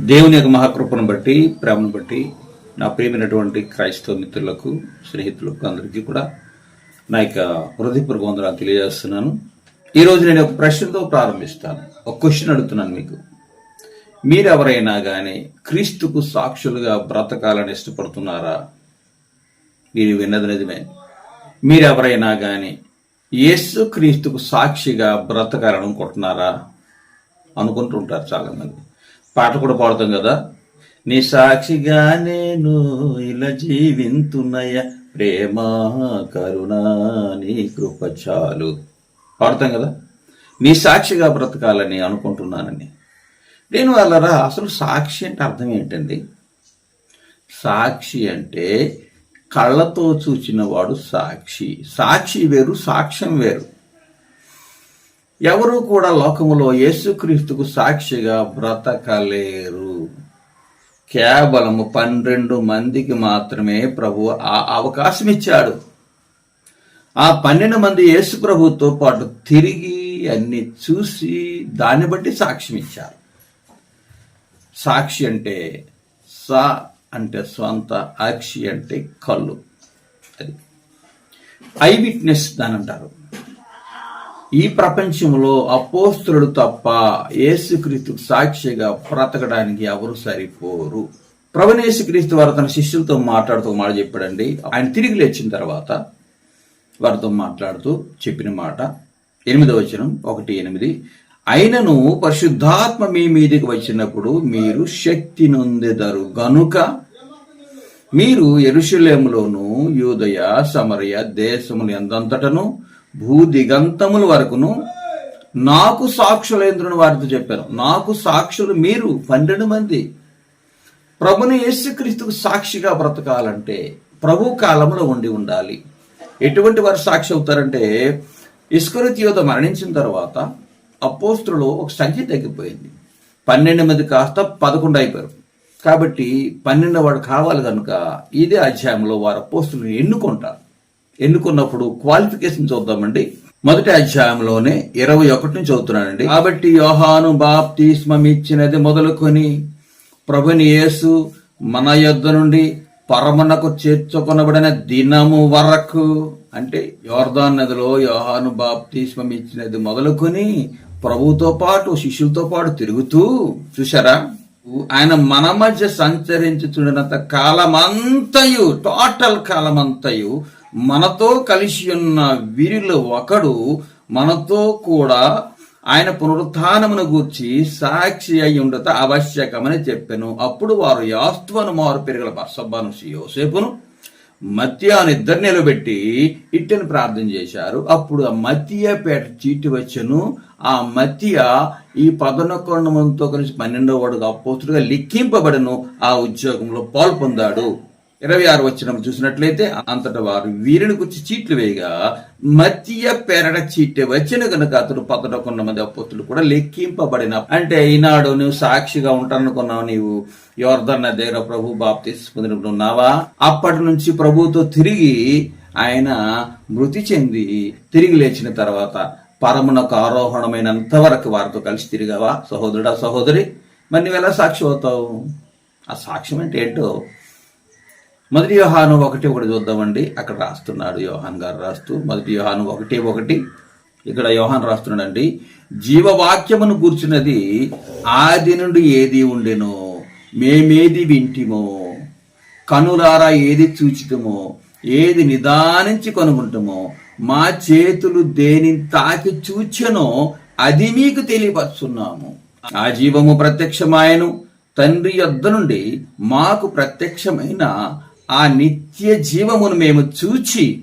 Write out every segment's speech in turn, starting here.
దేవుని యొక్క మహాకృపను బట్టి ప్రేమను బట్టి నా ప్రియమైనటువంటి క్రైస్తవ మిత్రులకు స్నేహితులకు అందరికీ కూడా నా యొక్క హృదయపూర్వక వందనాలు తెలియజేస్తున్నాను. ఈరోజు నేను ఒక ప్రశ్నతో ప్రారంభిస్తాను. ఒక క్వశ్చన్ అడుగుతున్నాను మీకు. మీరెవరైనా కానీ క్రీస్తుకు సాక్షులుగా బ్రతకాలని ఇష్టపడుతున్నారా? మీరు విన్నది నిజమే. మీరెవరైనా కానీ యేసు క్రీస్తుకు సాక్షిగా బ్రతకాలనుకుంటున్నారా అనుకుంటుంటారు చాలా మంది పాట కూడా పాడుతాం కదా. నీ సాక్షిగా నేను ఇలా జీవింతున్నయ ప్రేమ కరుణ నీ కృప చాలు. పాడుతాం కదా. నీ సాక్షిగా బ్రతకాలని అనుకుంటున్నానని. నేను వాళ్ళరా అసలు సాక్షి అంటే అర్థం ఏంటండి? సాక్షి అంటే కళ్ళతో చూచిన వాడు సాక్షి. సాక్షి వేరు సాక్ష్యం వేరు. ఎవరు కూడా లోకములో యేసుక్రీస్తుకు సాక్షిగా బ్రతకలేరు. కేవలము పన్నెండు మందికి మాత్రమే ప్రభు ఆ అవకాశం ఇచ్చాడు ఆ పన్నెండు మంది యేసు ప్రభుతో పాటు తిరిగి అన్ని చూసి దాన్ని బట్టి సాక్ష్యం ఇచ్చారు సాక్షి అంటే సా అంటే స్వంత అక్షి అంటే కళ్ళు. అది. ఐ విట్నెస్ దాని అంటారు ఈ ప్రపంచంలో అపోస్తుడు తప్ప యేసుక్రీస్తు సాక్షిగా బ్రతకడానికి ఎవరు సరిపోరు. ప్రభునేసుక్రీస్తు వారు తన శిష్యులతో మాట్లాడుతూ మాట చెప్పాడండి. ఆయన తిరిగి లేచిన తర్వాత వారితో మాట్లాడుతూ చెప్పిన మాట ఎనిమిదవ వచనం ఒకటి ఎనిమిది. అయినను పరిశుద్ధాత్మ మీ మీదికి వచ్చినప్పుడు మీరు శక్తి నొందెదరు. గనుక మీరు ఎరుషులేములోను యూదయ సమరయ దేశములు ఎంతంతటను భూదిగంతముల వరకును నాకు సాక్షులేంద్రుని వారితో చెప్పారు. నాకు సాక్షులు మీరు పన్నెండు మంది. ప్రభుని యేసుక్రీస్తుకు సాక్షిగా బ్రతకాలంటే ప్రభు కాలంలో ఉండి ఉండాలి. ఎటువంటి వారు సాక్షి అవుతారంటే ఇస్కరిత్ మరణించిన తర్వాత అపోస్తులు ఒక సంఖ్య తగ్గిపోయింది. పన్నెండు మంది కాస్త పదకొండు అయిపోయారు. కాబట్టి పన్నెండు వాడు కావాలి కనుక ఇదే అధ్యాయంలో వారు అపోస్తులను ఎన్నుకుంటారు. ఎన్నుకున్నప్పుడు క్వాలిఫికేషన్ చూద్దామండి. మొదటి అధ్యాయంలోనే ఇరవై ఒకటి నుంచి చదువుతున్నానండి. కాబట్టి యోహాను బాప్తిస్మం ఇచ్చినది మొదలుకొని ప్రభుని యేసు మన యొద్ద నుండి పరమనకు చేర్చుకొనబడిన దినము వరకు అంటే యోర్దాన్ నదిలో యోహాను బాప్తిస్మం ఇచ్చినది మొదలుకొని ప్రభుతో పాటు శిష్యులతో పాటు తిరుగుతూ చూసారా ఆయన మన మధ్య సంచరించుచుండినంత కాలమంతయు టోటల్ కాలమంతయు మనతో కలిసి ఉన్న వీరిలో ఒకడు మనతో కూడా ఆయన పునరుత్నమును గూర్చి సాక్షి అయి ఉండట ఆవశ్యకమని చెప్పాను. అప్పుడు వారు యాస్తువను మారు పెరిగల బర్సబ్బాను యోసేపును మత్యాను ఇద్దరు నిలబెట్టి ఇట్టని ప్రార్థన చేశారు. అప్పుడు ఆ మత్య పేట చీటి వచ్చను. ఆ మత్య ఈ పదనొకొండ కలిసి పన్నెండవ వాడుగా అపోతుడుగా లిఖింపబడను. ఆ ఉద్యోగంలో పాల్పొందాడు ఇరవై ఆరు వచ్చిన చూసినట్లయితే అంతటా వారు వీరిని గురించి చీట్లు వేయగా మత్య పెరడ చీటే వచ్చిన కనుక అతడు పదకొండు మంది అపోతులు కూడా లెక్కింపబడిన. అంటే ఈనాడు నువ్వు సాక్షిగా ఉంటాననుకున్నావు నీవు. యోర్ధన్న దగ్గర ప్రభు బాప్తి ఉన్నావా? అప్పటి నుంచి ప్రభుతో తిరిగి ఆయన మృతి చెంది తిరిగి లేచిన తర్వాత పరమునకు ఆరోహణమైనంత వరకు వారితో కలిసి తిరిగావా? సహోదరుడా సహోదరి మరి నువ్వు ఎలా సాక్షి అవుతావు? ఆ సాక్ష్యం అంటే ఏంటో మొదటి యోహాను ఒకటి ఒకటి చూద్దామండి. అక్కడ రాస్తున్నాడు యోహాన్ గారు రాస్తూ మొదటి యోహాను ఒకటి ఒకటి. ఇక్కడ యోహాన్ రాస్తున్నాడండి. జీవవాక్యమును కూర్చున్నది ఆది నుండి ఏది ఉండెను? మేమేది వింటిమో? కనులారా ఏది చూచితమో? ఏది నిదానించి కొనుక్కుంటామో మా చేతులు దేని తాకి చూచెనో అది మీకు తెలియపరుస్తున్నాము ఆ జీవము ప్రత్యక్షమాయను. తండ్రి యొద్ద నుండి మాకు ప్రత్యక్షమైన ఆ నిత్య జీవమును మేము చూచి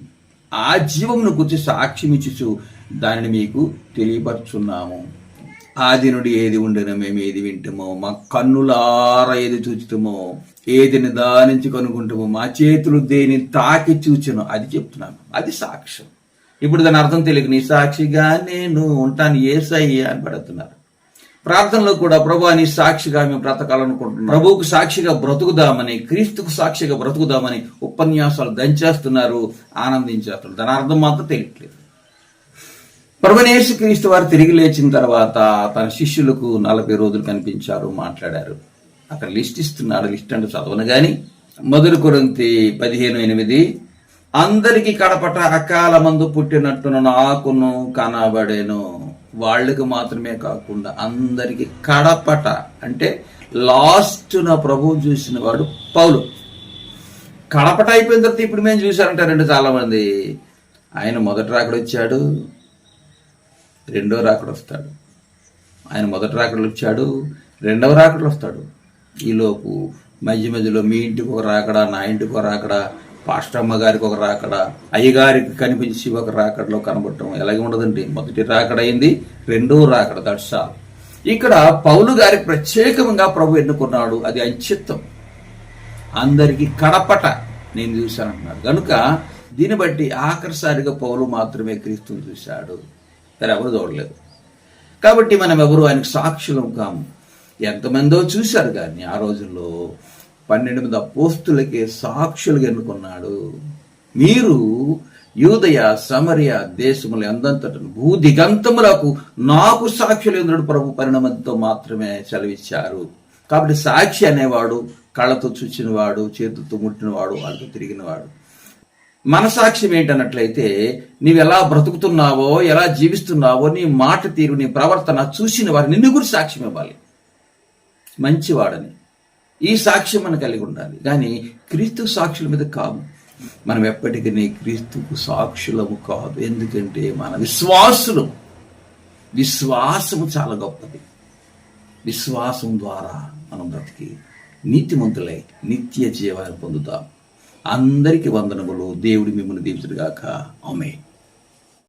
ఆ జీవమును గురించి సాక్ష్యమిచ్చుచు దానిని మీకు తెలియపరుచున్నాము. ఆది నుండి ఏది ఉండేనో మేము ఏది వింటామో మా కన్నులార ఏది చూచుతామో ఏది నిదానించి కనుక్కుంటామో మా చేతులు దేని తాకి చూచను అది చెప్తున్నాను. అది సాక్ష్యం. ఇప్పుడు దాని అర్థం తెలియక నీ సాక్షిగా నేను ఉంటాను ఏసయ్య అని పడుతున్నారు. ప్రార్థనలో కూడా ప్రభు అని సాక్షిగా మేము బ్రతకాలనుకుంటున్నాం. ప్రభువుకు సాక్షిగా బ్రతుకుదామని క్రీస్తుకు సాక్షిగా బ్రతుకుదామని ఉపన్యాసాలు దంచేస్తున్నారు ఆనందించేస్తున్నారు. దాని అర్థం మాత్రం తెలియట్లేదు. ప్రభునేసు క్రీస్తు వారు తిరిగి లేచిన తర్వాత తన శిష్యులకు నలభై రోజులు కనిపించారు మాట్లాడారు. అక్కడ లిస్ట్ ఇస్తున్నాడు లిస్ట్ అంటే చదవను కానీ మొదలు కొరింతి పదిహేను ఎనిమిది అందరికి కడపట అకాల మందు పుట్టినట్టున నాకును కనబడేను. వాళ్ళకి మాత్రమే కాకుండా అందరికి కడపట అంటే లాస్ట్ నా ప్రభువు చూసిన వాడు పౌలు. కడపట అయిపోయిన తర్వాత ఇప్పుడు మేము చూశారంటారండి చాలామంది ఆయన మొదటి రాకడ వచ్చాడు రెండో రాకడ వస్తాడు. ఆయన మొదటి రాకడలు వచ్చాడు రెండవ రాకడలు వస్తాడు. ఈలోపు మధ్య మధ్యలో మీ ఇంటికి ఒక రాకడా నా ఇంటికి ఒక రాకడా పాస్టమ్మ గారికి ఒక రాకడ అయ్యగారికి కనిపించి ఒక రాకడలో కనబడటం ఎలాగే ఉండదండి. మొదటి రాకడ అయింది రెండో రాకడ దట్స్ ఆల్ ఇక్కడ పౌలు గారికి ప్రత్యేకంగా ప్రభు ఎన్నుకున్నాడు అది అంచిత్తం అందరికి కడపట నేను చూశానంటున్నాడు. కనుక దీన్ని బట్టి ఆఖరిసారిగా పౌలు మాత్రమే క్రీస్తుని చూశాడు. మరి ఎవరు చూడలేదు. కాబట్టి మనం ఎవరు ఆయనకు సాక్షులం కాము? ఎంతమందో చూశారు కానీ ఆ రోజుల్లో. పన్నెండు మంది అపోస్తులకే సాక్షులుగా ఎన్నుకున్నాడు. మీరు యూదయ సమరయ దేశములు అందంతటను భూదిగంతములకు నాకు సాక్షులు ఎందుడు ప్రభు పరిణామంతో మాత్రమే సెలవిచ్చారు. కాబట్టి సాక్షి అనేవాడు కళ్ళతో చూచినవాడు చేతులతో ముట్టినవాడు వాళ్ళతో తిరిగినవాడు. మన సాక్ష్యం ఏంటన్నట్లయితే నీవు ఎలా బ్రతుకుతున్నావో ఎలా జీవిస్తున్నావో నీ మాట తీరు నీ ప్రవర్తన చూసిన వారు నిన్ను గురి సాక్ష్యం ఇవ్వాలి. మంచివాడని. ఈ సాక్ష్యం మనం కలిగి ఉండాలి. కానీ క్రీస్తు సాక్షుల మీద కాదు. మనం ఎప్పటికీ క్రీస్తుకు సాక్షులము కాదు. ఎందుకంటే మన విశ్వాసులు విశ్వాసము చాలా గొప్పది. విశ్వాసం ద్వారా మనం బ్రతికి నీతిమంతులై నిత్య జీవాన్ని పొందుతాం. అందరికీ వందనములు. దేవుడి మిమ్మల్ని దీవించడుగాక ఆమె